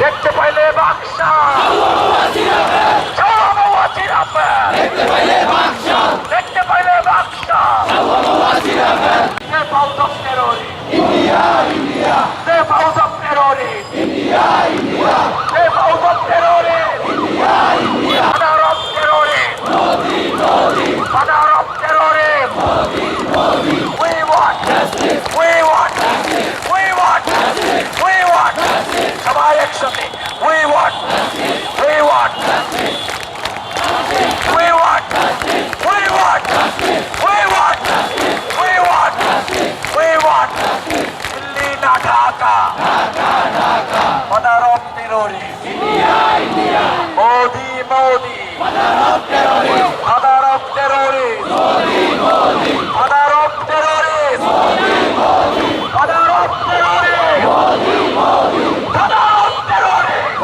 দেখতে পাইলে বাক্সা। দেখতে পাইলে বাক্সা। দেখতে পাইলে বাক্সা পাউজ অফ টেরোরি ইন্ডিয়া ইন্ডিয়া পাউজ অফ টেরোরি ইন্ডিয়া ইন্ডিয়া ঢাকা মদারব বিরোধী মোদি মোদি মদারব টেরোরিস্ট মদারব টেরোরিস্ট মদারব টেরোরিস্ট মদারব টেরোরিস্ট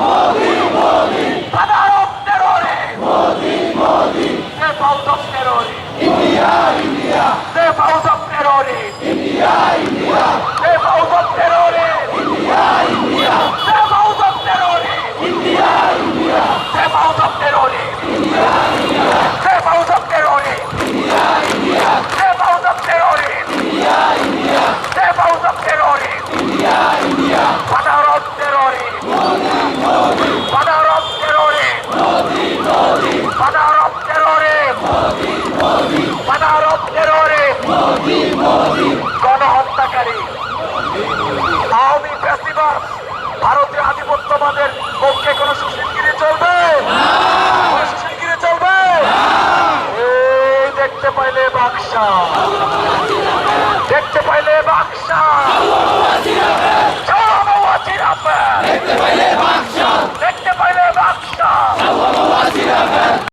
মদারব টেরোরিস্ট সে পাউস অফ টেরোরিস্ট ইন্ডিয়া ইন্ডিয়া সে পাউস of terrorist India India Father of terrorism. গণহত্যাকারী। আওয়ামী ফ্যাসিবাদ ভারতীয় আধিপত্যবাদের পক্ষে কোনো সুশীলগিরি চলবে? সুশীলগিরি চলবে? দেখতে পাইলে বাক্সা দেখতে পাইলে বাক্সা দেখতে পাইলে বাক্সা দেখতে পাইলে বাক্সা